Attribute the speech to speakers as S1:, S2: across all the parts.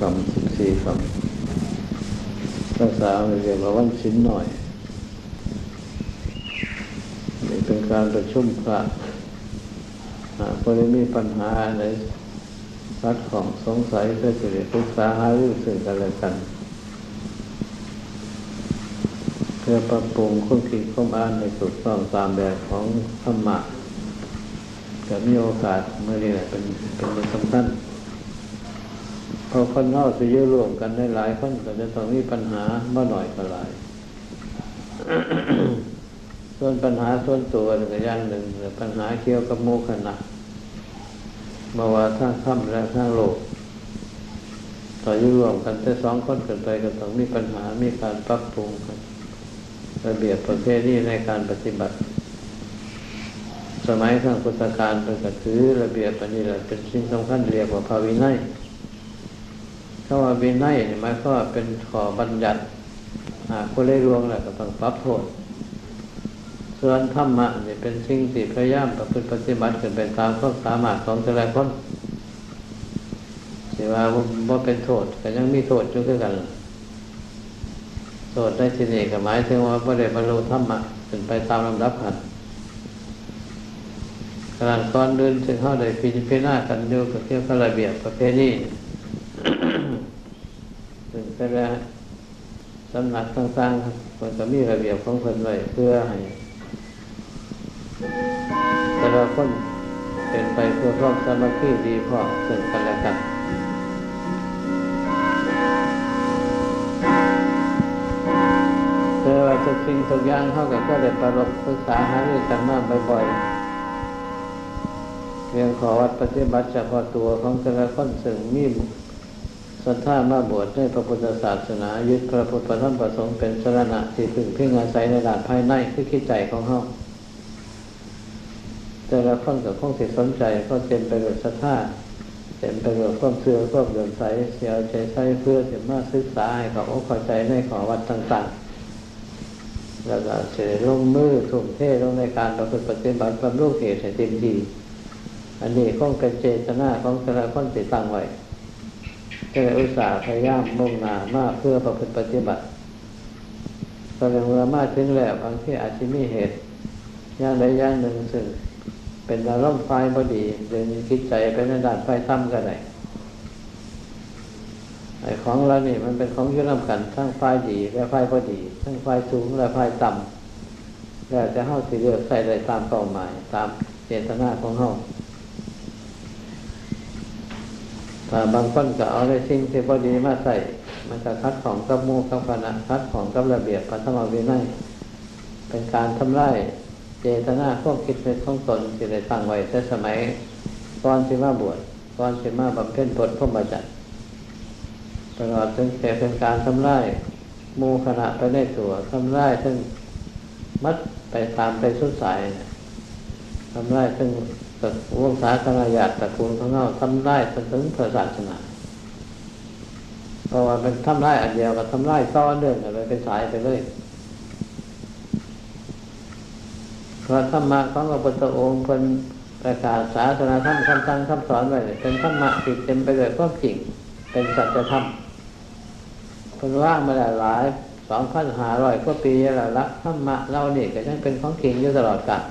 S1: กรรมสิบสี่กรรมภาษาเรียกว่าวันชิ้นหน่อยนี่เป็นการประชุมพระหากคนมีปัญหาอะไรรัดของสงสัยก็จะได้ปรึกษาหารือซึ่งกันและกันเพื่อปรับปรุงคุณคิดความอ่านในถูกต้องตามแบบของธรรมะจะมีโอกาสเมื่อนี้เป็นเป็นเรื่องสำคัญ พอคนนอกจะยอะรวมกันได้หลายคนก็จะต้องมีปัญหาเมื่อหน่อยก็หลาย ส่วนปัญหาส่วนตัวหนึ่งอย่างหนึ่งปัญหาเกี่ยวกับโมขณะมาว่าทางค่ำและทางโลกต่อยุ่รวมกันแต่สองคนกิดไปก็ต้องมีปัญหามีการปรับปรุงกันระเบียบประเภทนี้ในการปฏิบัติ สมัยข้างพุทธกาลเป็นกระถือระเบียบอันนี้แหละเป็นสิ่งสำคัญเรียกว่าภาวินัย ถ้าว่าวินัยหมายความว่าเป็นขอบัญญัติหากผู้ได้รวงแหละก็ต้องปรับโทษส่วนธรรมะนี่เป็นสิ่งที่พยายามประพฤติปฏิบัติกันไปตามความสามารถของแต่ละคนสิว่าว่าเป็นโทษก็ยังมีโทษอยู่ด้วยกัน โทษได้ที่นี่ก็หมายถึงว่าไม่ได้บรรลุธรรมะเป็นไปตามลำดับขันขณะก่อนเดินถึงเข้าได้พิจารณากันอยู่กับเกี่ยวกับระเบียบประเภทนี้ ถึงแต่ละสำนักต่างๆมันก็มีระเบียบของคนไว้เพื่อให้แต่ละคนเป็นไปเพื่อความสามัคคีดีพอซึ่งกันและกันเพื่อว่าทุกสิ่งทุกอย่างเขาก็ได้ประรบปรึกษาหารือกันมาบ่อยๆเพียงขอวัดปฏิบัติเฉพาะตัวของแต่ละคนซึ่งมี ศรัทธามาบวชในพระพุทธศาสนายึดพระพุทธธรรมประสงค์เป็นสรณะที่พึ่งพิงอาศัยในด้านภายในคือคิดใจของเขาแต่ละคนกับข้องสิสนใจก็เต็มไปด้วยศรัทธาเต็มไปด้วยความเชื่อความเดินใสเสียใจใส่เพื่อจะมาศึกษาให้เขาเข้าใจในขอวัดต่างๆ แล้วก็เฉยลงมือทุ่มเทลงในการประพฤติปฏิบัติบำรุงเหตุให้เต็มที่อันนี้ข้องเป็นเจตนาของแต่ละคนติดตั้งไว้ ก็เลยอุตส่าห์พยายามมุ่งหน้ามากเพื่อประพฤติปฏิบัติแสดงว่ามาถึงแล้วบางที่อาจจะมีเหตุอย่างใดอย่างหนึ่งซึ่งเป็นอารมณ์ไฟพอดีเดินคิดใจไปในด้านไฟถ้ำกันไหนไอ้ของเรานี่มันเป็นของยุ่งกันทั้งไฟดีและไฟพอดี ทั้งไฟสูงและไฟต่ำแล้วจะเข้าสิเลือกใส่ได้ตามเป้าหมาย ตามเจตนาของเขาถ้า บางคนก็เอาในสิ่งที่พอดีมาใส่ มันจะคัดของกับมูกับคณะคัดของกับระเบียบพระธรรมวินัยเป็นการทำลายเจตนาควบคิดในของตนที่ได้ตั้งไว้แต่สมัยก่อนสิมาบวชก่อนสิมาบำเพ็ญพจน์พรหมจรรตลอดถึงแต่เป็นการทำลายมูขณะไปในตัวทำลายถึงมัดไปตามไปสุดสายทำลายถึง ตัดวงศาคณะญาติตระกูลของเราทำลายจนถึงพระศาสนาเพราะว่าเป็นทำลายอันเดียวกับทำลายซ้อนเรื่องอะไรเป็นสายไปเลยพระธรรมะของพระพุทธองค์คนประกาศศาสนาธรรมคำสั่งคำสอนไว้เป็นธรรมะที่เต็มไปด้วยความจริง เป็นสัจธรรมคนว่างมาหลายสองพันหาร้อยกว่าปีแล้วละธรรมะเราเนี่ก็ยังเป็นของจริงอยู่ตลอดกาล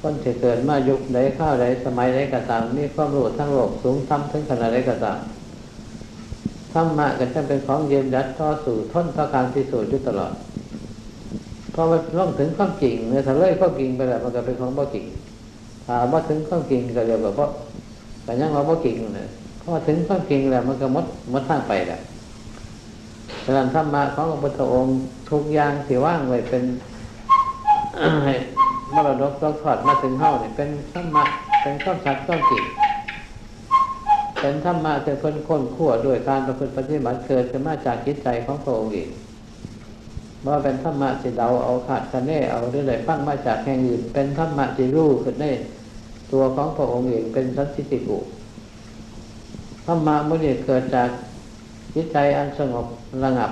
S1: คนที่เกิดมายุคใดข้าวใดสมัยใดก็ตามมีความรู้ทั้งโลกสูงทั้งถึงขนาดใดก็ตามธรรมะก็จะเป็นของเย็นยัดต่อสู่ทนต่อการพิสูจน์อยู่ตลอดพอมันล่องถึงความจริงเนี่ยถ้าเลยความจริงไปแล้วมันก็เป็นของบ่จริงถ้าบ่ถึงความจริงก็เรียกว่าบ่แต่ยังว่าบ่จริงเนี่ยพอถึงความจริงแล้วมันก็มดมดทางไปแหละฉะนั้นธรรมะของพระพุทธองค์ทุกอย่างที่ว่างไว้เป็น มรดกตกทอดมาถึงเท่าเนี่ยเป็นธรรมะเป็นข้อสัตย์ข้อจริงเป็นธรรมะแต่คนค้นขั้วด้วยการประพฤติปฏิบัติเกิดขึ้นมาจากจิตใจของพระองค์เองว่าเป็นธรรมะที่เดาเอาขาดคะแนเอาหรือใดฟังมาจากแห่งอื่น เป็นธรรมะที่รู้ขึ้นในตัวของพระองค์เองเป็นสัจจิติกุธรรมะมื่อนี้เกิดจากจิตใจอันสงบระงับ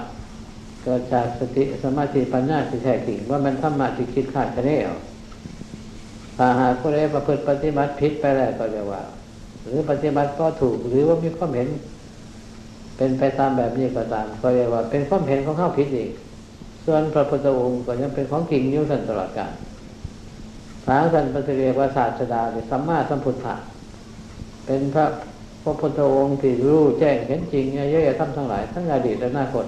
S1: เกิดจากสติสมาธิปัญญาที่แท้จริงว่ามันธรรมะที่คิดขาดคะแนเอา ถ้าหากผู้ใดประพฤติปฏิบัติผิดไปแล้วก็เรียกว่า หรือปฏิบัติก็ถูกหรือว่ามีความเห็น เป็นไปตามแบบนี้ก็ตาม ก็เรียกว่าเป็นความเห็นของข้าผิดอีก ส่วนพระพุทธองค์ก็ยังเป็นของจริงอยู่สันตลอดกาลทางสันปฏิเรียกว่าศาสดาเป็นสัมมาสัมพุทธะเป็นพระพระพุทธองค์ที่รู้แจ้งเห็นจริงเยอะๆทำทั้งหลายทั้งอดีตและอนาคต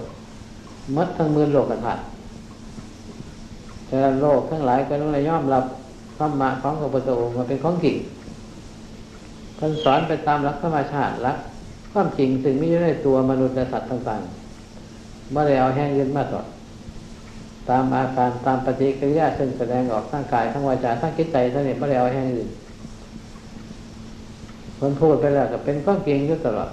S1: มัดทั้งมือโลกกันถัดฉะนั้นโลกทั้งหลายก็ต้องยอมรับ ธรรมะของพระพุทธองค์มาเป็นของจริงท่านสอนไปตามหลักธรรมชาติหลักความจริงซึ่งไม่ได้ตัวมนุษย์และสัตว์ต่างๆเมื่อได้เอาแห้งยืนมาต่อตามอาการตามปฏิกิริยาซึ่งแสดงออกทั้งกายทั้งวาจาทั้งคิดใจทั้งนี้ไม่ได้เอาแห้งอื่นคนพูดไปแล้วก็เป็นความจริงอยู่ตลอด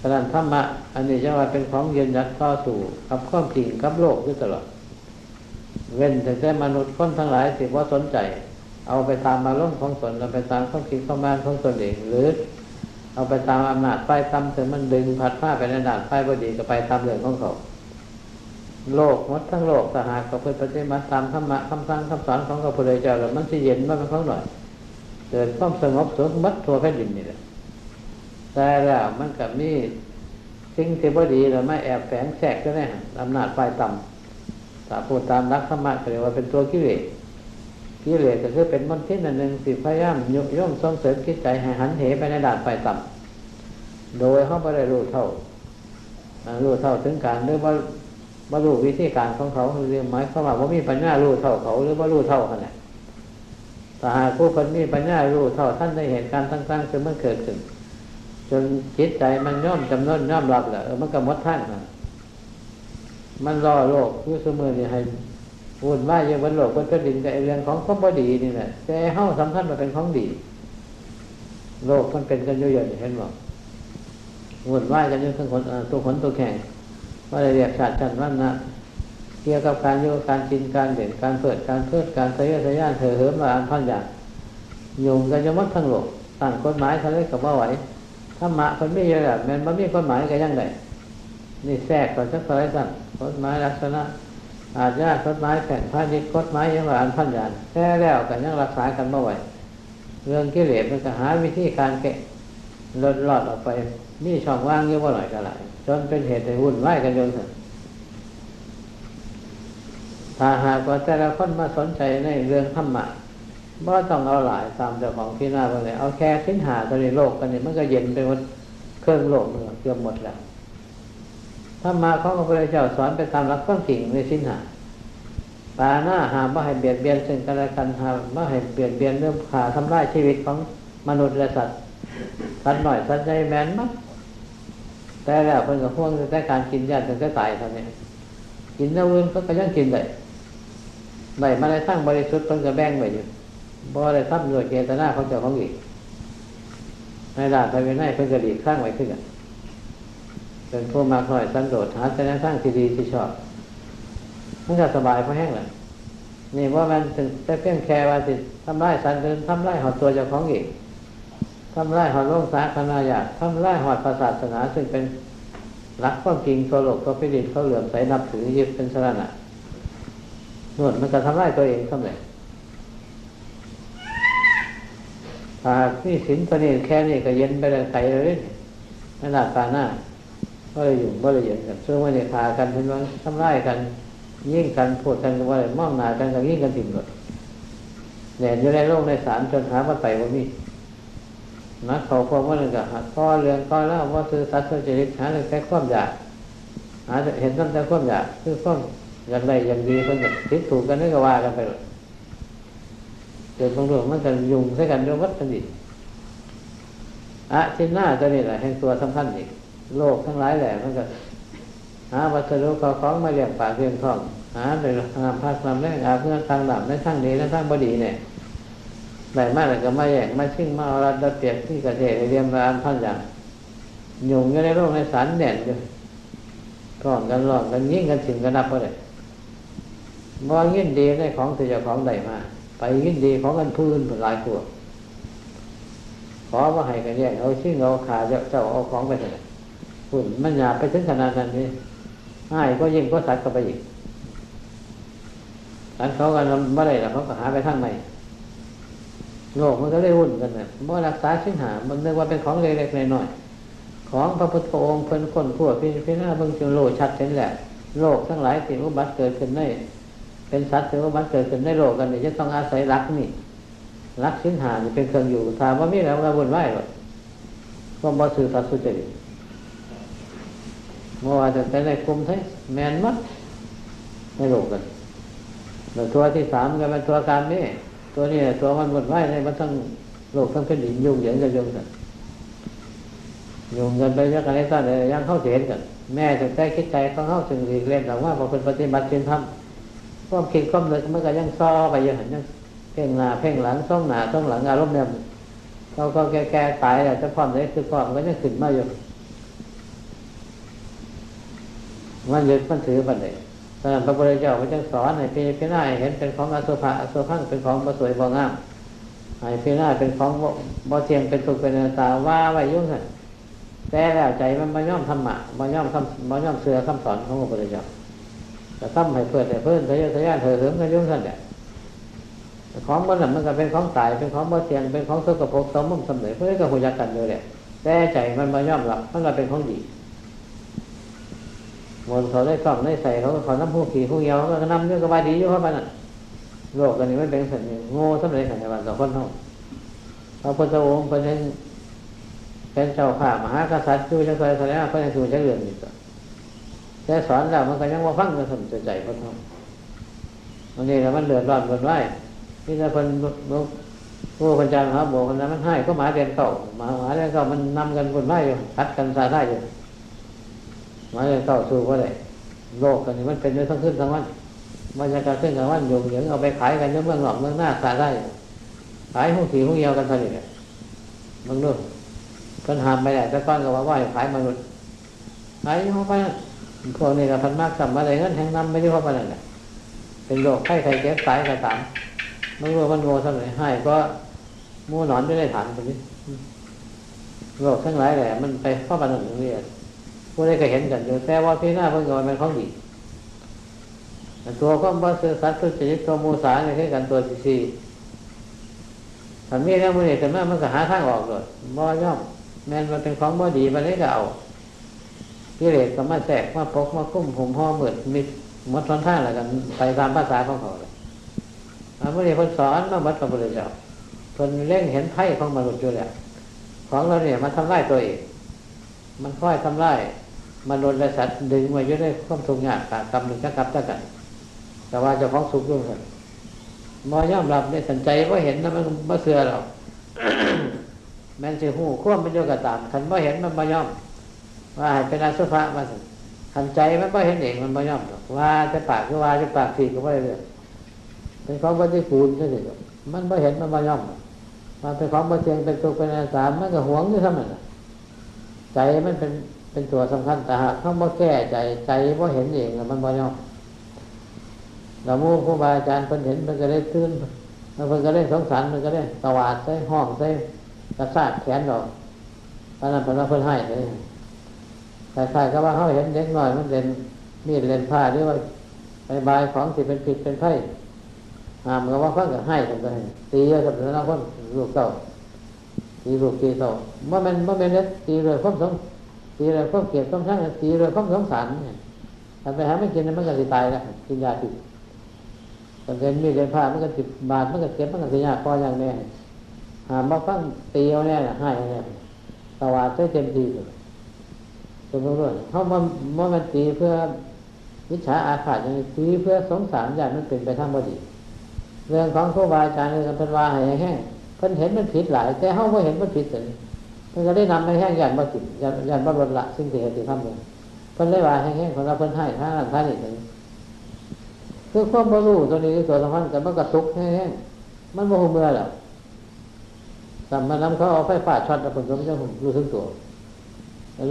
S1: ขนาดธรรมะอันนี้จะว่าเป็นของยืนยันต่อสู่กับความจริงกับโลกอยู่ตลอด เว้นแต่แต่มนุษย์คนทั้งหลายสิว่าสนใจ เอาไปตามมาล่มของตนเอาไปตามความคิดความบ้านของตนเองหรือ เอาไปตามอำนาจไฟตำถึงมันดึงผัดผ้าไปในด่านไฟบดีก็ไปตามเรื่องของเขาโลกมดทั้งโลกสหากกับเพื่อปฏิบัติตามธรรมะคำสั่งคำสอนของพระพุทธเจ้าแล้วมันสิเย็นมันเป็นของหน่อยเกิดความสงบสุขมัดทั่วแผ่นดินนี่แหละแต่แล้วมันกับมีสิ่งที่บดีเราไม่แอบแฝงแทรกก็ได้อำนาจไฟต่ำ ถ้าพูดตามรักธรรมะก็เรียกว่าเป็นตัวกิเลสกิเลสก็คือเป็นมนทินอันหนึ่งสิพยายามยุย่อมส่งเสริมคิดใจให้หันเหไปในด่านไฟต่ำโดยเขาไม่ได้รู้เท่ารู้เท่าถึงการหรือว่าบรรลุวิธีการของเขาเรียกหมายเขาว่าว่ามีปัญญารู้เท่าเขาหรือว่ารู้เท่าขนาดแต่หากผู้คนมีปัญญารู้เท่าท่านได้เห็นการตั้งๆจนมันเกิดขึ้น จนจิตใจมันย่อมจำนวนย่อมรับแหละมันก็มดท่านนะ มันรอโลกคือสมอนี่ให้วุ่นวายยังบนโลกบนแผ่นดินกับเรื่องของข้อบดีนี่แหละแต่เฮ้าสำคัญมาเป็นของดี โลกมันเป็นกันเยอะๆเห็นบอกวุ่นวายกันยู่ทั้งคนตัวขนตัวแข่งว่าเรียกชาติชันวันนะเกี่ยวกับการโยกการกินการเด่นการเปิดการเพิดการทะเยอทะยานเถอเหิมมาอันพันอย่างยุงกันจะมัดทั้งโลกตั้งกฎหมายทะเลกับว่าไหวถ้ามะคนไม่เยอะแบบมันไม่มีกฎหมายกันยังไง นี่แทรกก่อนสักอะไรสั่นกฎหมายลักษณะ อาจจะกฎหมายแผ่นพาณิชย์กฎหมายยังว่านพันยางแค่แล้วกันยังรักษากันเมื่อไหวเรื่องกิเลสมันก็หาวิธีการแกะลดลอดออกไปนี่ช่องว่างเยอะว่าหน่อยก็หลายจนเป็นเหตุให้วุ่นวายกันจนถึงถ้าหากว่าแต่ละคนมาสนใจในเรื่องธรรมะบ่ต้องเอาหลายตามเจ้าของที่หน้าไปเลยเอาแค่สิ้นหาตัวในโลกกันนี่มันก็เย็นไปหมดเครื่องโลกมันเกือบหมดแล้ว ธรรมะของพระพุทธเจ้าสอนไปตามหลักความจริงในสิ้นหาตาหน้าหาไม่ให้เบียดเบียนซึ่งกันและกันหาไม่ให้เบียดเบียนเรื่องขาทำลายชีวิตของมนุษย์และสัตว์สัตว์หน่อยสัตว์ใจแมนมั้งแต่แล้วเพิ่นกับพวกแต่การกินยาถึงจะตายเท่านี้กินเนื้ออื่นก็ก็ยังกินได้ได้มาได้สร้างบริสุทธิ์เพิ่นก็แบ่งไว้อยู่บ่ได้ทำโดยเจตนาของเจ้าของอีกในด่านภายในเพิ่นก็ดีข้างไว้ขึ้นกัน เป็นผู้มากน่อยสันโดษหาแต่สร้างที่ดีที่ชอบมันก็สบายเพราะแห้งเลยนี่ว่ามันถึงแต่เพียงแค่ว่าสิทำไร่สันเดินทำไร่หอดตัวเจ้าของอีกทำไร่หอดโลกสาคนาญาทำไร่หอดศาสนา ซึ่งเป็นรักความจริงตัวโลกตัวพิริตเขาเหลื่อมใสนับถือยึดเป็นสระนะนวดมันก็ทำไร่ตัวเองสำเร็จหากนี่สินตัวนี้แค่นี้ก็เย็นไปเลยไกลเลยไม่หนาตาหน้า ก็เลยอยู่ก็เลยเย็นกันซึ่งวันนี้ขากันเป็นวันทำไร่กัน ยิ่งกันพูดกันว่าอะไรมองหนากันกับยิ่งกันถิ่มหมดเนี่ยอยู่ในโลกในสารจนหาว่าไต่ว่ามีนักเขาพวกว่าเรื่องกับข้อเรื่องข้อแล้วว่าคือสัตว์จริตหาเรื่องแค่ความอยากหาเห็นตั้งแต่ความอยากคือความอย่างใดอย่างดีคนจะคิดถูกกันนี่ก็ว่ากันไปเลยเกิดบางเรื่องมันกันยุ่งใช้กันด้วยวัตถุดิบอะชิ้นหน้าตัวนี้แหละแห่งตัวสำคัญอีก โลกทั้งหลายแหละมันก็หาวัสดุเขาของมาเลี้ยงปากเลี้ยงท้องหาโดยงามพักนำแรงอาเพื่อทางดับในทางดีในทางบดีเนี่ยได้มากเลยก็มาแย่งมาชิ่งมาเอารัดเปียกที่กระเทยเรียมรานท่านอย่างยุงอยู่ในโลกในสารแน่นอยู่ร้องกันร้องกันยิ่งกันสิ่งกันนับก็เลยมองยิ่งดีในของที่จะของใดมา ไปยิ่งดีของกันพื้นหลายตัวขอว่าให้กันแย่งเอาชิ่งเอาขาเจ้าเอาของไปเลย หุ่นมันหยาบไปถึงขนาดนั้นนี่ง่ายก็ยิ่งก็สัตว์ก็ไปอีกอันเขากันไม่ได้แล้วเขาก็หาไปทางไหนโลกมันก็ได้วุ่นกันนะเมื่อรักษาชิ้นหา มันนึกว่าเป็นของเล็กๆน้อยๆของพระพุทธองค์เพิ่นคนพวกพิพิณาเบิ่งจึงโลชัดเห็นแหละ โลกทั้งหลายสิ่งอุบัติเกิดขึ้นได้ เป็นสัตว์สิ่งอุบัติเกิดขึ้นในโลกกันเนี่จะต้องอาศัยรักนี่รักสินหาเป็นเครื่องอยู่ถามว่ามีแล้วกระบวนไหวหรอกก็บ่สื่อสัตว์สุจริต เมื่อวานจะเป็นในกลุ่มไทยแมนมัดในโลกกันแล้วตัวที่สามก็เป็นตัวการนี่ตัวนี้ตัวมันหมดไหวในมันทั้งโลกทั้งแผ่นดินยุ่งเหยิงกันยุ่งกันยุ่งกันไปยังไงตอนไหนยังเข้าเห็นกัน แม่ถึงใจคิดใจเขาเข้าถึงรีเล่นหรือว่าพอเป็นปฏิบัติเป็นธรรมความคิดความเลยมันก็ยังซ้อไปยังหันยังเพ่งหน้าเพ่งหลังซ่องหน้าซ่องหลังอารมณ์เนี่ยเขาก็แก่แก่ตายแล้วจะพร้อมเลยคือพร้อมก็ยังขึ้นมาอยู่ มันยึดมันถือมันเลยตอนนั้นพระพุทธเจ้าพระเจ้าสอนให้พี่พี่น้าเห็นเป็นของอสุภะอสุพังเป็นของบ่สวยบ่งามให้พี่น้าเป็นของบ่เทียงเป็นสุขเป็นตาว่าไว้ยุ่งกันแต่แล้วใจมันมาย่อมธรรมะมาย่อมคำมาย่อมเสือคำสอนของพระพุทธเจ้าแต่ทำให้เพื่อนให้เพื่อนทะเยอทะยานเถิดเถิมกันยุ่งกันเนี่ยของมันมันก็เป็นของตายเป็นของบ่เทียงเป็นของสกปรกสมมุติสำเร็จเพื่อนก็หุยักกันเลยแหละแต่ใจมันมาย่อมหลับมันก็เป็นของดี มนเขาได้กล่องได้ใส่เขาก็ขอน้ำผู้ขี่ผู้เยาเขาก็นำเรื่องกบายดีอยู่เข้าไปนั่นโลกกันนี้มันเป็นสัญญาโง่สำเร็จขันธ์วันต่อคนเท่าพระพุทธองค์เป็นเป็นเจ้าข้ามหากษัตริย์ดูจังไสแสดงก็ยังสู่จะเรื่องนี้ต่อแต่สอนแล้วมันก็ยังว่าฟังมันสนใจพระท่าวันนี้แล้วมันเดือดร้อนบนไหวนี่ถ้าคนผู้คนจารครับบอกคนนั้นมันให้ก็หมาเรียนเก่าหมาหมาเรียนเก่ามันนำกันบนไหวอยู่พัดกันสาได้อยู่ หมาเรียนเก่าสู้ก็ได้โลกกันนี่มันเป็นด้วยทั้งขึ้นทั้งวันมันจะการขึ้นทั้งวันอยู่อย่างเอาไปขายกันเมืองหลอกเมืองหน้าสาได้ขายห้องถีห้องเยียวกันเท่านี้แหละมึงนู่นปัญหาไม่ได้แต่ก้อนก็ว่าว่าขายมนุษย์ขายเข้าไปพวกนี้ก็พันมากสัมอะไรเงินแห่งน้ำไม่ได้เข้าไปนั่นแหละเป็นโรคไข้ไข้เจ็บสายกระตามมันรู้มันโง่เท่าไหร่ให้ก็มูหนอนไม่ได้ฐานตรงนี้โรคทั้งหลายแหละมันไปเข้าไปนั่นเรีย ผู้ใดก็เห็นกันอยู่แต่ว่าพี่หน้าเพิ่งอนมันของดีตัวก็บ่ซื้อสัตว์ตัวจิตตัวมูสาเนี่ยคือกันตัวสี่สี่ถ้ามีแล้วมือเนี่ยแต่มามันก็หาทางออกเลยบ่ย่อม แม้นมันเป็นของบ่ดีมันเลยก็เอากิเลสก็มาแทรกมาปกมาคุ้มผมห่อเหมือนมีมดทอนท่าอะไรกันไปตามภาษาของเขาเลยพระพุทธเจ้าสอนมาบัดพระพุทธเจ้าคนเล่งเห็นไพ่ของมนุษย์อยู่แล้วของเราเนี่ยมันทำลายตัวเอง มันค่อยทำลาย มนุษย์และสัตว์ดึงมาอยู่ในความทุกข์ยากกากรรมหนึ่งจะกลับจะกัน แต่ว่าจ้าของสุขด้วยกันมอย่อมรับในสันใจว่าเห็นนะมันมาเสือเราแม้นสิหูควบมันโยกตามขันว่าเห็นมันมาย่อม ว่าเป็นอาสุภะมาสิขันใจมันไม่เห็นเองมันมาย่อมว่าจะปากก็ว่าจะปากทีก็ไม่ได้เลยเป็นของปฏิกูลใช่ไหมมันไม่เห็นมันมาย่อมมันเป็นของปฏิเทียงเป็นตัวเป็นอาสามมันก็หวงอยู่ทำไมใจมันเป็น เป็นตัวสำคัญแต่หากเขาบ่แก้ใจใจว่าเห็นเองมันมาย่อมเราโมูครูบาอาจารย์เพิ่นเห็นมันก็ได้ตื่นมันเพิ่นก็ได้สงสารมันก็ได้ตวาดใส่ห้องใส่กระซากแขนดอกตอนนั้นเป็นว่าเพิ่นให้เลยคล้ายๆก็ว่าเขาเห็นเด็กน้อยมันเล่นมีดเล่นผ้าหรือว่าไปบายของที่เป็นผิดเป็นไพ่หามก็ว่าฟังก็ให้กันไปตีเยอะกับนักคนลูกเต่าตีลูกตีเต่าเมื่อมันเมื่อมันเล็กตีเลยความสง ตีเลยความเกลียดความช่งตีเลยความสงสารเนี่ยถ้าไปหาไม่กินมันก็จะตายแล้วกินยาติดแต่เรียนมีเรียนผ้ามันก็ติดบาดมันก็เจ็บมันก็จะยากพออย่างแน่หามาฟังตีเอาแน่ให้แน่ตวาดได้เต็มที่เลยตรงนู้เขามาเมื่อมันตีเพื่อวิชาอาฆาตอย่างนี้ตีเพื่อสงสารญาติมันเป็นไปทางบดี เรื่องของครูบาอาจารย์เรื่องพันวาให้แห้งเพิ่นเห็นมันผิดหลาย แต่เขาไม่เห็นมันผิดเลยเพิ่ ก็ได้นำให้แห้งญาติมาจิตญาติญาติมาลดละสิ่งที่เหตุที่ทำเลยเพิ่นได้ว่าให้แห้งเราเพิ่นให้ท่านท่านอีกเลยคือความบรรลุตัวนี้ตัวสำคัญแต่มันกระตุกแห้งๆมันโมโหเมื่อแล้วแต่มันนำเขาเอาไฟฟ้าช็อตแล้วผมก็ไม่ใช่ผมรู้สึกตัว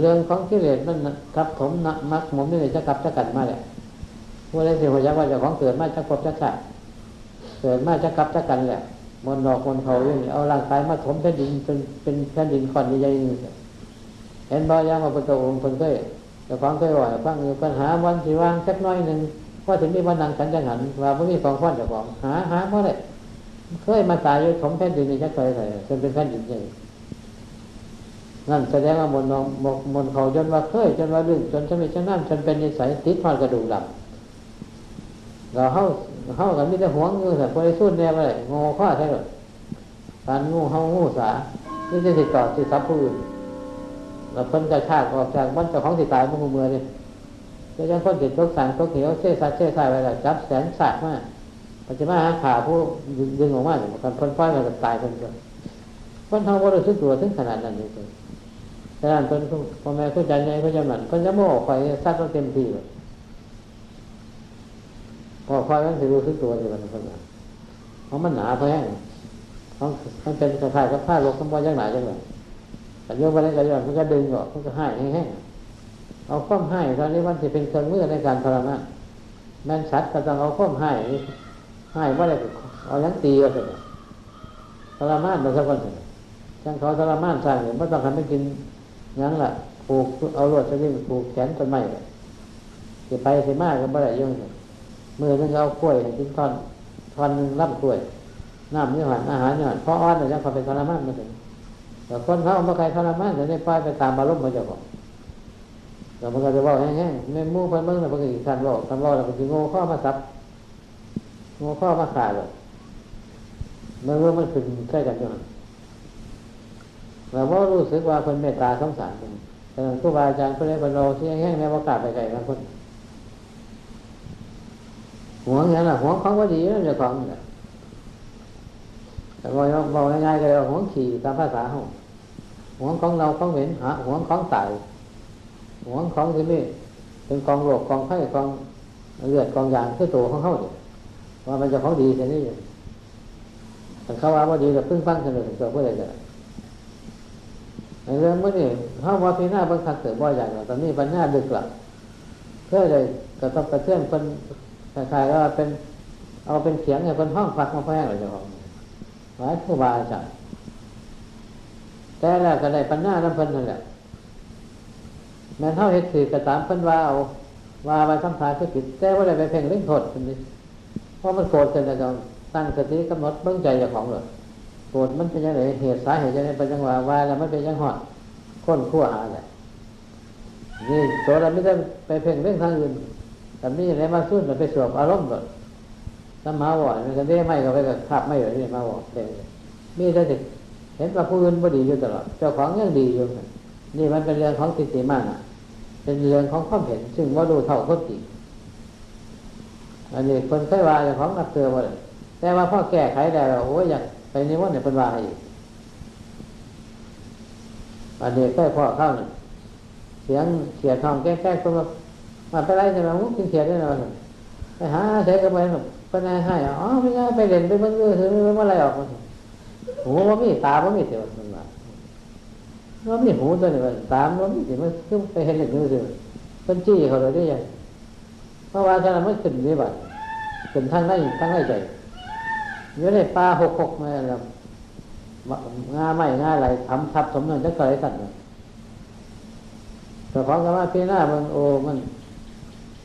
S1: เรื่องของกิเลสมันทับถมนักมักหมมนี่จะกลับจะกันมาแหละว่าได้เสียหัวยักว่าจะของเกิดมาจะกบจะขาดเกิดมาจะกลับจะกันแหละ มนดอกมนเขาอย่างนี้เอาร่างกายมาถมแผ่นดินเป็นเป็นแผ่นดินก่อนใหญ่ๆเห็นบ่ยางมาประตูองค์คนเคยแต่ของเคยว่าฟังปัญหาวันสีวางสักน้อยหนึ่งว่าถึงมีวันนังสันจังหันว่าพวกนี้ของข้อนจ้าของหาหาเพราะอะไรเคยมาตายอยู่ถมแผ่นดินในชักเคยใส่จนเป็นแผ่นดินใหญ่นั่นแสดงว่ามนต์มนมนเขาจนว่าเคยจนว่าลึกจนชำนิชำนาญจนเป็นนิสัยติดพอดกระดูกดำเราเข้า เข้ากันมีแต่หวงอยู่แต่พอได้สู้แน่ไปเลยงอข้อใช่หรือการงูเข้างูสานี่จะติดต่อติดซับผู้อื่นเราเพิ่นกระชากออกจากบ้านเจ้าของติดตายมือมือเลยจะยังคนติดตกสั่งตกเหนียวเช่ซัดเช่ใส่ไปแล้วจับแสนสากมากปัจจุบันหาขาผู้ดึงออกมาเนี่ยกันเพิ่นไฟมันก็ตายเพิ่นก็เพิ่นทำว่ารู้สึกตัวถึงขนาดนั้นเลยดังนั้นเพิ่นพ่อแม่เข้าใจไงเข้าใจมันเพิ่นจะโม่ออกไปซัดต้องเต็มที่เลย พอไฟมันจะรู้สึกตัวอยู่มันเพิ่นเพราะมันหนาแพงของมันเป็นสภาพกับผ้าลกมันบ่ยังหนาจังเลยแต่โยมไปได้ก็ย้อนมันก็ดึงออกมันก็ให้แห้งเอาข้อมให้ตอนนี้มันจะเป็นเครื่องมือในการทรมานแม่นชัดก็ต้องเอาข้อมให้ให้ว่าอะไรเอายังตีก็เสร็จทรมานมันสักวันเสร็จช่างเขาทรมานสร้างเนี่ยไม่ต้องทำให้กินยังละผูกเอาลวดสลิงผูกแขนต้นไม้จะไปสิมากก็ไม่ได้ยุ่ง มือนึงเอากล้วยกินท่อนท่อนนึงรับกล้วยน้ำนี่หันอาหารนี่หันเพราะอ้อนเนี่ยเขาเป็นทรมานมาถึงแต่คนเขาเมื่อใครทรมานแต่ในป้ายไปตามอารมณ์มันจะบอกแต่มันก็จะบอกแห้งๆในมู่เพิ่นเบิ่งแล้วเพิ่นอีกคันบอกคันบอกแล้วเพิ่นสิโง่ข้อมาซับโง่ข้อมาขาดเลยเมื่อเมื่อมันขึ้นใกล้กันอยู่เราว่ารู้สึกว่าเพิ่นเมตตาสงสารเพิ่นแต่ครูบาอาจารย์เพิ่นได้บรรลุที่แห้งๆในโอกาสไปไกลบางคน หวงอย่างนั้นหวงของว่าดีนั่นจะของเนี่ยแต่บอกบอกง่ายๆก็เลยหวงขี่ตามภาษาห้องหวงของเราของเหม็นหาหวงของตายหวงของที่นี่เป็นกองโลกกองไข่กองเลือดกองยางคือตัวของเขาเนี่ยว่ามันจะของดีแค่นี้แต่เขาว่าว่าดีแต่พึ่งฟังเสนอตัวเพื่ออะไรในเรื่องเมื่อนี่เขาว่าพีหน้าบางครั้งเกิดบ่อยอย่างตอนนี้ปัญญาดึกหลับเพื่อเลยกระทบกระเทือนคน คล้ายๆก็เป็นเอาเป็นเสียงให้คนห้องฟักมาแพงเลยเจ้าของหลายผู้บาอาจารย์แต่แล้วก็ได้ปัญญาน้ำเพิ่นนั่นแหละแม้เท่าเฮ็ดถือกระตามเพิ่นว่าเอาว่าไปสัมผัสคือผิดแต่ว่าได้ไปเพ่งเล่งโทษคนนี้เพราะมันโกรธกันแล้วก็ตั้งสติกำหนดเบื้องใจเจ้าของเลยโกรธมันเป็นยังไงเหตุสาเหตุยังไงเป็นยังว่าว่าแล้วมันเป็นยังหอดค้นขั้วหาแหละนี่ตัวเราไม่ได้ไปเพ่งเล่งทางอื่น แต่นี่อะไรมาสู้มันไปสวบอารมณ์แบบถ้ามาบ่อยมันก็ได้ไม่ก็ไปกับขับไม่เลยนี่มาบอกเลยมีแต่เด็กเห็นว่าผู้อื่นบ่ดีอยู่ตลอด เจ้าของยังดีอยู่นี่มันเป็นเรื่องของติติมานะเป็นเรื่องของความเห็น ซึ่งว่าดูเท่าเขาจริงอันนี้คนเคยว่าอย่างของนักเตือนว่าเลยแต่ว่าพ่อแก้ไขได้โอ้ยอยากไปนิมนต์เนี่ยเป็นว่าให้อันนี้เคยพ่อเข้าเนี่ยเสียงเสียทองแก้แก้คนมา มาไปไล่ใช่ไหมมุกกินเสียได้ไหมไปหาเสียก็ไปไปนายให้อ๋อไม่ง่าไปเล่นไปมันเออถือเมื่อไรออกมาโอ้ว่ามีตาว่ามีเสียวมันมาว่ามีหูตัวนี้มันตามว่ามีเสียมันคือไปเห็นเห็นดูสิเป็นจี้เขาเลยได้ยังเพราะว่าฉะนั้นมันขึ้นนี่บัดขึ้นทางไหนทางไหนใจอยู่ในป่าหกหกมาแล้วงาไม่งาอะไรทำทับสมเนินจะเคยสั่นเลยแต่ของกันว่าพี่หน้ามันโอ้มัน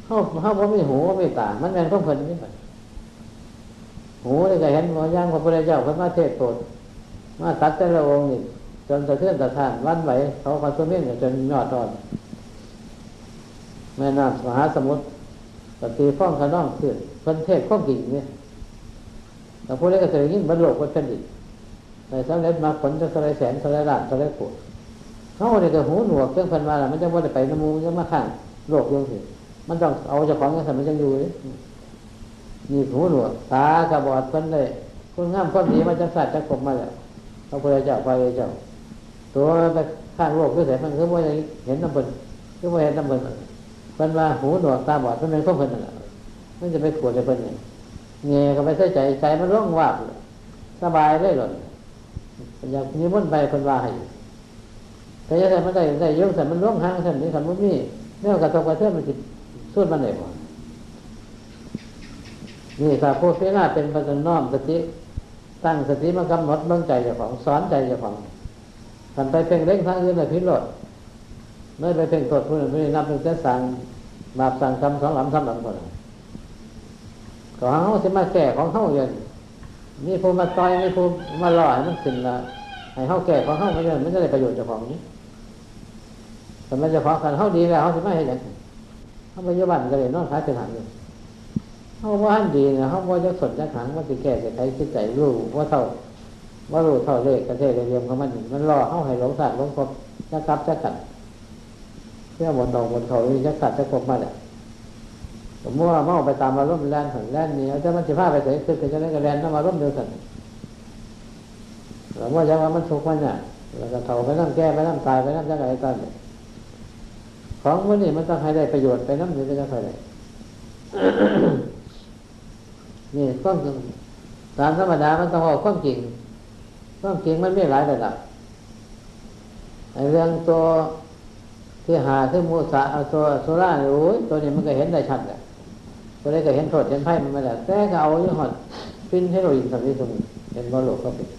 S1: เขาเขาว่ามีหูว่ามีตา มันแมนต้องเพลินนี่ไปหูได้ก็เห็นว่าย่างพระพุทธเจ้าพระมาเทศโปรดมาตัดแต่ละองค์นี่จนสะเทือนสะท้านวันไหวเขาคอนซูเมนจนยอดทอนแม่น้ำมหาสมุทรปฏิฟ้องขน้องขึ้นเพิ่นเทศข้อกิ่งเนี่ยแต่พวกนี้ก็เคยยินบรรลุคนเป็นดิแต่สำเร็จมาผลจะสลายแสนสลายล้านสลายปวดเขาเนี่ยก็หูหนวกเครื่องพันมาแล้วมันจะว่าจะไปน้ำมูจะมาข้างโลกยังสิ มันต้องเอาเจ้าของกันสมันยังอยู่เลยมีหูหนวกตากระบอดคนเลยคนงามคนดีมันจะสัตว์จะกบมาแล้วพระพุทธเจ้าพระเจ้า ตัวไปข้างโลกคือแสมันคือว่าเห็นน้ำบนคือว่าเห็นน้ำบนเป็นว่าหูหนวกตาบอดเป็นเป็นข้อเพิ่นนั่นแหละมันจะไปขวดจะเป็นไงเงี้ยก็ไปใส่ใจใจมันร่องว่าสบายเลยหรออยากมีมันไปคนว่าให้แต่ยังไงมันได้ได้ยกแต่มันร่องห้างสันนี้สันมันมีเนี่ยกระทบกระเทือนมันจิต ส่วนมันไหนบ่นี่ถ้าผู้เสีหน้าเป็นปัจจุบันสติ ตั้งสติมากำหนดเบื้องใจเจ้าของสอนใจเจ้าของทันไปเพ่งเล่งทางอื่นเลยพิษหลดไม่ไปเพ่งตดผู้อื่นไม่นับเป็นแค่สั่งบาปสั่งคำสองหลังทำหลังคนของเขาจะมาแก่ของเขาอย่างมีผู้มาต่อยมีผู้มาล่อให้มันขึ้นละให้เขาแก่ของเขาไม่ได้ไม่ได้ประโยชน์จากของนี้แต่ไมันจะพอกันเขาดีแล้วเขาจะไม่ให้ยัง เขาไปยุบันก็เลยนอนขาเป็นหันอยู่เขาว่าหันดีนะเขาว่าจะสดจะขังว่าจะแก้จะใช้คิดใจรู้ว่าเท่าว่ารู้เท่าเลขกระเทยเรียมเขามันมันรอเข้าให้หลงสัตว์หลงครบจะกลับจะกัดเพื่อบนดอกบนเขาจะกัดจะครบมาเนี่ยสมมติว่าเมาไปตามอารมณ์แลนถึงแลนนี่จะมันจะพาไปไหนคือจะได้กระแลนน้ำอารมณ์เดียวกันหรือว่าจะว่ามันทุกข์มันเนี่ยแล้วก็เท่าไปน้ำแก้ไปน้ำตายไปน้ำจะอะไรตอนเนี่ย ของพวกนี้มันต้องให้ได้ประโยชน์ไปน้ำหรือจะเท่าไหร่นี่ความตามธรรมดามันต้องเอาความจริงความจริงมันไม่หลายระดับไอ้เรื่องตัวที่หาที่มูสาเอาตัวโซล่าเนี่ยโอ้ยตัวนี้มันก็เห็นได้ชัดแหละตัวนี้ก็เห็นโทษเห็นไพ่มันไม่ได้แต่ก็เอาอยู่หอดฟินให้เราอินสัมผัสสมุเห็นว่าโลกก็เป็น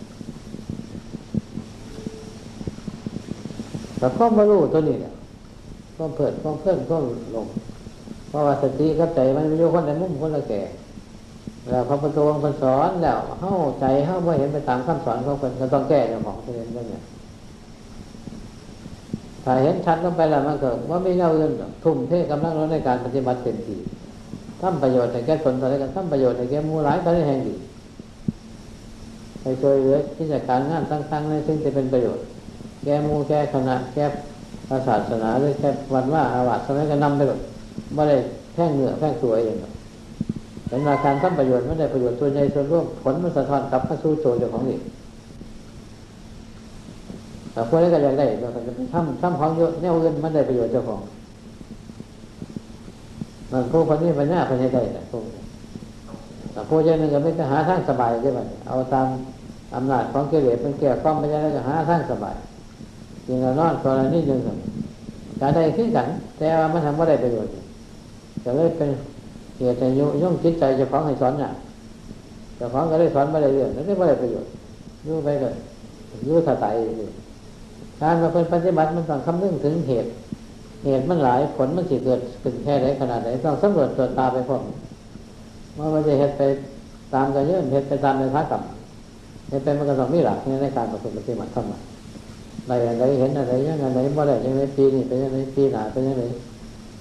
S1: แต่ข้อมารู้ตัวนี้เนี่ย ก็เพิ่มก็เพิ่มก็ลงเพราะว่าสติกับใจมันไม่อยู่คนในมุมคนละแก่แล้วพระพุทธองค์สอนแล้วเข้าใจเข้าไม่เห็นไปตามคำสอนของคนก็ต้องแก้เรื่องของตัวเองด้วยเนี่ยถ้าเห็นชัดลงไปแล้วมันก็ว่าไม่เล่าเรื่องทุ่มเทกำลังเราในการปฏิบัติเต็มที่ทำประโยชน์ในแก่ตนตอนนี้กันทำประโยชน์ในแก่มูหลายตอนนี้แห่งดีไปช่วยเหลือที่จะการงานตั้งๆในซึ่งจะเป็นประโยชน์ แก่มูแก่คณะแก่ ศาสนาหรือแก่วันว่าอาวาสนั้นก็นำไปหมดไม่ได้แท่งเหนือแท่งตัวเองเป็นมาการทำประโยชน์ไม่ได้ประโยชน์ตัวใหญ่ส่วนร่วมผลมันสะท้อนกลับมาสู่ตัวเจ้าของเองแต่พวกนี้ก็อยากได้เราจะทำทำของเยอะแนวเงินมันได้ประโยชน์เจ้าของมันพวกคนนี้ปัญญาปัญญาได้แต่พวกแต่พวกเจ้านึงก็ไม่จะหาทางสบายใช่ไหมเอาตามอำนาจของเกลียดเป็นแก่ความปัญญาแล้วก็หาทางสบาย จริงเรานอนกรณีหนึ่งการได้ขึ้นกัน แต่ว่ามันทำว่าได้ประโยชน์จะเลยเป็นเหตุแต่ยุ่ย่งจิตใจจ้าของให้สอนเนี่ยจ้าของก็ได้สอนไม่ได้เรื่องแล้วไม่ได้ประโยชน์ยุ่ไปเลยยุ่สไตล์การมาเป็นปฏิบัติมันต้องคำนึงถึงเหตุ เหตุมันหลายผลมันสิเกิดขึ้นแค่ไหนขนาดไหนต้องสำรวจตรวจตาไปพร้อมว่ามันจะเหตุไปตามกันเยอะเหตุไปตามในท้ากรรมเหตุไปมันก็ต้องมีหลักในการประพฤติปฏิบัติธรรม อะไรอะไรเห็นอะไรยังไงไหนเมื่อไรยังไงปีนี้เป็นยังไงปีหนาเป็นยังไง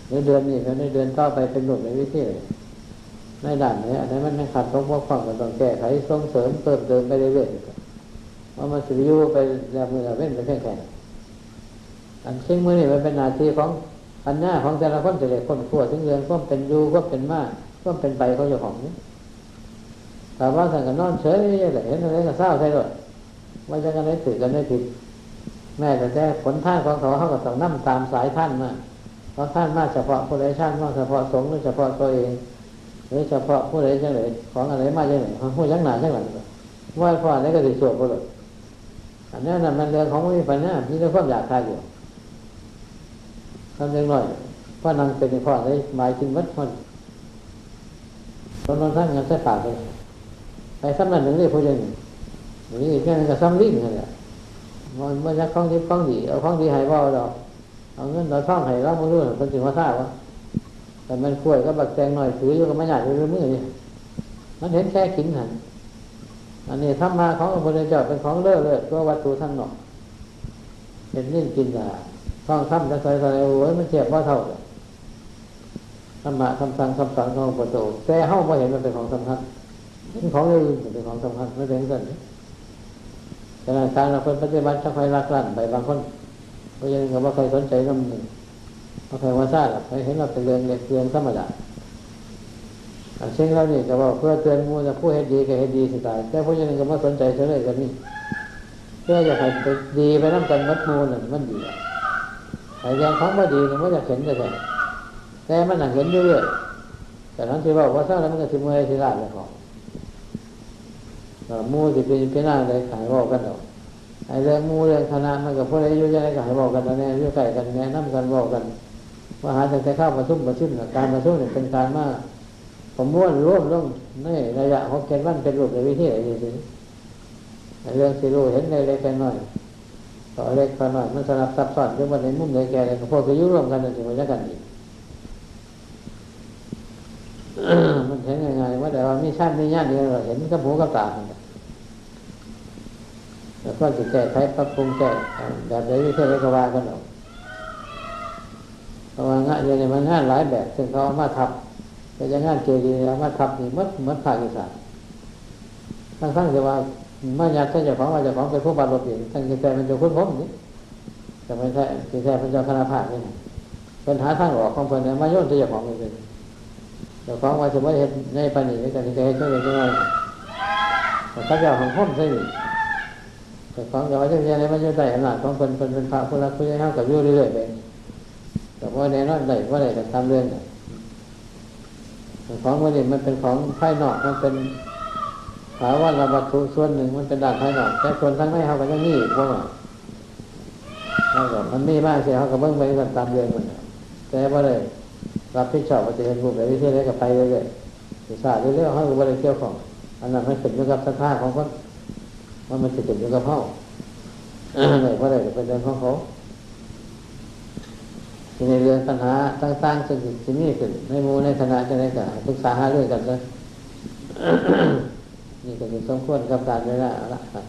S1: ในเดือนนี้เป็นในเดือนต่อไปเป็นหลุดในวิธีในด้านไหนอันนี้มันไม่ขาดตรงพวกฟังกันต้องแก้ไขส่งเสริมเพิ่มเติมไปเรื่อยๆว่ามันสิอยู่ไปแล้วมือเว้นไปแค่แค่อันซึ่งมือนี่มันเป็นนาทีของปัญญาของแต่ละคนจะได้คนขั้วถึงเรื่องก็เป็นยูก็เป็นมากก็เป็นไปเขาจะของนี้แต่ว่าสั่งกันนอนเฉยเลยเห็นอะไรก็เศร้าใช่ด้วยว่าจะกันได้ถือกันได้ผิด แม่แต่แต่ผลท่านของเขาเขาก็ต้องนั่ตามสายท่านมาเพราะท่านมาเฉพาะผู้ใดท่านมาเฉพาะสงฆ์หรือเฉพาะตัวเองหรือเฉพาะผู้ใดจังไหนของอะไรมาจังไหนของผู้ยังหนาจังไหนว่าพ่ออะไรก็ติดสวดไปเลยอันนี้นั่นมันเรื่องของมีปัญญามีแต่ความอยากทายอยู่ทำยังหน่อยพ่อนางเป็นพ่อได้หมายถึงวัดคนตอนนั้นท่านเงินใช้ปากเลยไปซ้ำนั่นหนึ่งเรียกผู้ยังหนึ่งนี่แค่นั้นก็ซ้ำลิ้นเลย มันไม่ใช่ของดีของดีเอาของดีให้บ่ดอกเอาเงินเราท่องให้เราไม่รู้เป็นสิ่งว่าทราบวะแต่มันข่วยก็บักแตงหน่อยถืออยู่กับไม่หยาดอยู่มือนี่มันเห็นแค่ขิงหันอันนี้ธรรมาของพระพุทธเจ้าเป็นของเลิศเลยตัววัตถุท่านหนอกเป็นนิ่งกินยาท่องทำจะใส่ใส่โอ้ยมันเจ็บว่าเท่าธรรมะคำสั่งคำสั่งของพระพุทธแต่เฮ้าไม่เห็นมันเป็นของสำคัญเป็นของอื่นเป็นของสำคัญไม่เป็นกัน ขณะการเราเป็นปฏิบัติจะคอยรักลั่นไปบางคนก็ยังกับว่าใครสนใจน้ำหนึ่งว่าใครว่าทราบใครเห็นเราเป็นเรื่องเล็กเรื่องธรรมดาอันเช่นเราเนี่ยก็ว่าเพื่อเตือนมูจะผู้เห็นดีก็เห็นดีสิตายแต่ผู้ยังก็ไม่สนใจเฉยๆกันนี่เพื่อจะให้ดีไปน้ำกันมัดมูนั่นมันดีแต่ยังของไม่ดีมันไม่จะเห็นแต่แต่มันหนังเห็นเรื่อยๆแต่นั้นที่ว่าว่าสร้างแล้วมันก็สิมือสิลาดเลยของ มูสิเป็นเป็นหน้าเลยขายบอกกันหรอกไอ้เรื่องมูเรื่องคณะมันกับพวกอะไรยุ่ยากก็ขายบอกกันแล้วเนี่ยยุ่งไก่กันแนะนำกันบอกกันว่าหาแต่ข้าวมาซุ่มมาชิ้นการมาซุ่มเนี่ยเป็นการมาก ผมม้วนร่วมลงในระยะของเกณฑ์วันเป็นรูปในวิธีอะไรสิเรื่องสิรู้เห็นในเล็กแค่น้อยต่อเล็กต่น้อยมันสลับซับซ้อนจนวันในมุมในแก่อะไรพวกจะยุ่งร่วมกันถึงมันจะกันอีกมันเห็นยังไงว่าแต่ว่ามีชาติมีญาติเดียวเห็นกับหูกับตา แล้วก็จะแก้ไขปรับปรุงแก้แบบไหนวิธีไรก็ว่ากันหรอกเพราะว่างานเดียวนี้มันงานหลายแบบซึ่งเขาเอามาทับแต่จะงานเจดีย์เอามาทับนี่มัดมัดภาคอีสานทั้งทั้งที่ว่ามายัดท่านเจ้าของว่าเจ้าของเป็นผู้บาดรถเองทั้งที่แต่มันจะคุ้นผมนี่แต่ไม่ใช่ที่แท้เป็นเจ้าคณะภาคนี่ปัญหาทางออกของเพิ่นเนี่ยมาโยนที่เจ้าของเองเจ้าของว่าสมมติเห็นในปานีในการที่จะเห็นเจ้าเองยังไงแต่ข้าเจ้าของผมใช่ไหม แต่ของเจ้าว่าจะยังไงมันจะได้อำนาจของเพิ่นเพิ่นเป็นพระผู้รักผู้ใหญ่เฮากับอยู่เรื่อยๆไปแต่ว่าแน่นอนได้ว่าได้แต่ทำเรื่องน่ของมันนี่มันเป็นของภายนอกมันเป็นถามว่าเราวัตถุส่วนหนึ่งมันเป็นด้านภายนอกแต่ส่วนข้างในเขาก็ยังมีอีกพวกนั้นเขาก็มันมีมากเสียเขาก็เบิ่งไปกันตามเรื่องมันน่ะแต่ว่าเลยรับผิดชอบว่าจะเห็นรูปแบบวิธีใดก็ไปเรื่อยๆศึกษาเรื่อยๆเขาก็บ่ได้เกี่ยวของ อันนั้นมันขึ้นอยู่กับสภาพของคน ว่ามันจะเป็นยังกับเขาอะไรว่าอะไรเป็นเรื่องของเขาในเรื่องปัญหาต่างๆจะสิ่งที่นี่ขึ้นในมูในคณะจะได้กับปรึกษาหาเรื่องกันเลยนี่ก็เป็สมควรกับการเวลาละครับ